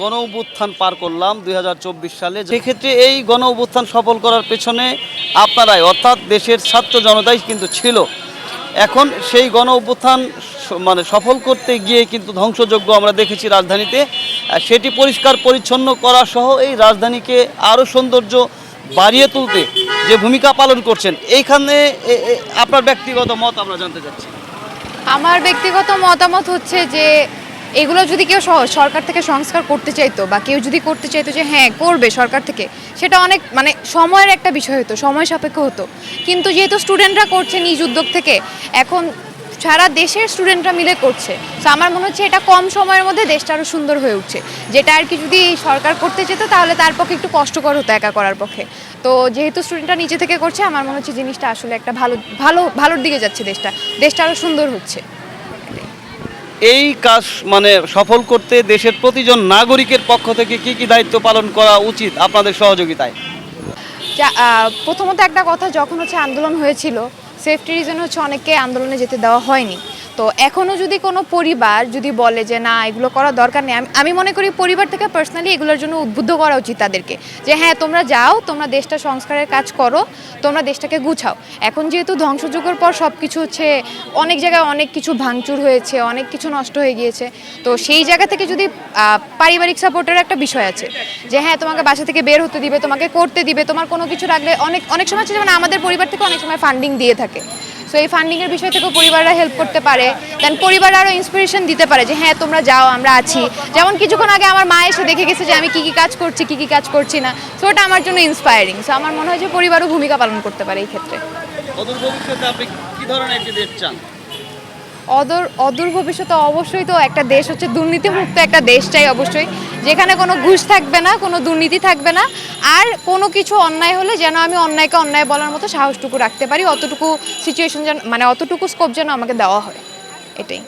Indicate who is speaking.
Speaker 1: গণ অভ্যুত্থান পার করলাম দু হাজার চব্বিশ সালে। সেক্ষেত্রে এই গণ অভ্যুত্থান সফল করার পেছনে আপনারাই অর্থাৎ দেশের ছাত্র জনতাই কিন্তু ছিল। এখন সেই গণ অভ্যুত্থান মানে সফল করতে গিয়ে কিন্তু ধ্বংসযোগ্য আমরা দেখেছি রাজধানীতে। আর সেটি পরিষ্কার পরিচ্ছন্ন করা সহ এই রাজধানীকে আরও সৌন্দর্য বাড়িয়ে তুলতে যে ভূমিকা পালন করছেন এইখানে আপনার ব্যক্তিগত মত আমরা জানতে চাচ্ছি।
Speaker 2: আমার ব্যক্তিগত মতামত হচ্ছে যে এগুলো যদি কেউ সরকার থেকে সংস্কার করতে চাইতো বা কেউ যদি করতে চাইতো যে হ্যাঁ করবে সরকার থেকে, সেটা অনেক মানে সময়ের একটা বিষয় হতো, সময় সাপেক্ষ হতো। কিন্তু যেহেতু স্টুডেন্টরা করছে নিজ উদ্যোগ থেকে, এখন সারা দেশের স্টুডেন্টরা মিলে করছে। তো আমার মনে হচ্ছে এটা কম সময়ের মধ্যে দেশটা আরও সুন্দর হয়ে উঠছে। যেটা আর কি যদি সরকার করতে যেত, তাহলে তার পক্ষে একটু কষ্টকর হতো একা করার পক্ষে। তো যেহেতু স্টুডেন্টরা নিজে থেকে করছে, আমার মনে হচ্ছে জিনিসটা আসলে একটা ভালো ভালো, ভালোর দিকে যাচ্ছে দেশটা। দেশটা আরও সুন্দর হচ্ছে।
Speaker 1: এই কাজ মানে সফল করতে দেশের প্রতিজন নাগরিকের পক্ষ থেকে কি কি দায়িত্ব পালন করা উচিত আপনাদের সহযোগিতায়?
Speaker 2: প্রথমত একটা কথা, যখন হচ্ছে আন্দোলন হয়েছিল সেফটি রিজন হচ্ছে অনেককে আন্দোলনে যেতে দেওয়া হয়নি। তো এখনও যদি কোনো পরিবার যদি বলে যে, না, এগুলো করা দরকার নেই, আমি- মনে করি পরিবার থেকে পার্সোনালি এগুলোর জন্য উদ্বুদ্ধ করা উচিত তাদেরকে যে হ্যাঁ তোমরা যাও, তোমরা দেশটা সংস্কারের কাজ করো, তোমরা দেশটাকে গুছাও। এখন যেহেতু ধ্বংসযুগের পর সব কিছু হচ্ছে, অনেক জায়গায় অনেক কিছু ভাঙচুর হয়েছে, অনেক কিছু নষ্ট হয়ে গিয়েছে। তো সেই জায়গা থেকে যদি পারিবারিক সাপোর্টের একটা বিষয় আছে যে হ্যাঁ তোমাকে বাসা থেকে বের হতে দিবে, তোমাকে করতে দিবে, তোমার কোনো কিছু রাখলে, অনেক অনেক সময় হচ্ছে যেমন আমাদের পরিবার থেকে অনেক সময় ফান্ডিং দিয়ে থাকে। সো এই ফান্ডিংয়ের বিষয় থেকেও পরিবাররা হেল্প করতে পারে। দেন পরিবার আরও ইন্সপিরেশন দিতে পারে যে হ্যাঁ তোমরা যাও আমরা আছি। যেমন কিছুক্ষণ আগে আমার মা এসে দেখে গেছে যে আমি কী কী কাজ করছি কী কী কাজ করছি না। সো ওটা আমার জন্য ইন্সপায়ারিং সো আমার মনে হয় যে পরিবারও ভূমিকা পালন করতে পারে এই ক্ষেত্রে।
Speaker 1: অদূর ভবিষ্যতে আপনি কি ধরনের একটি দেশ চান?
Speaker 2: অদূর অদূর ভবিষ্যতে অবশ্যই তো একটা দেশ হচ্ছে দুর্নীতিমুক্ত একটা দেশ চাই অবশ্যই। যেখানে কোনো ঘুষ থাকবে না, কোনো দুর্নীতি থাকবে না। আর কোনো কিছু অন্যায় হলে যেন আমি অন্যায়কে অন্যায় বলার মতো সাহসটুকু রাখতে পারি, অতটুকু সিচুয়েশন যেন মানে অতটুকু স্কোপ যেন আমাকে দেওয়া হয়। এটাই।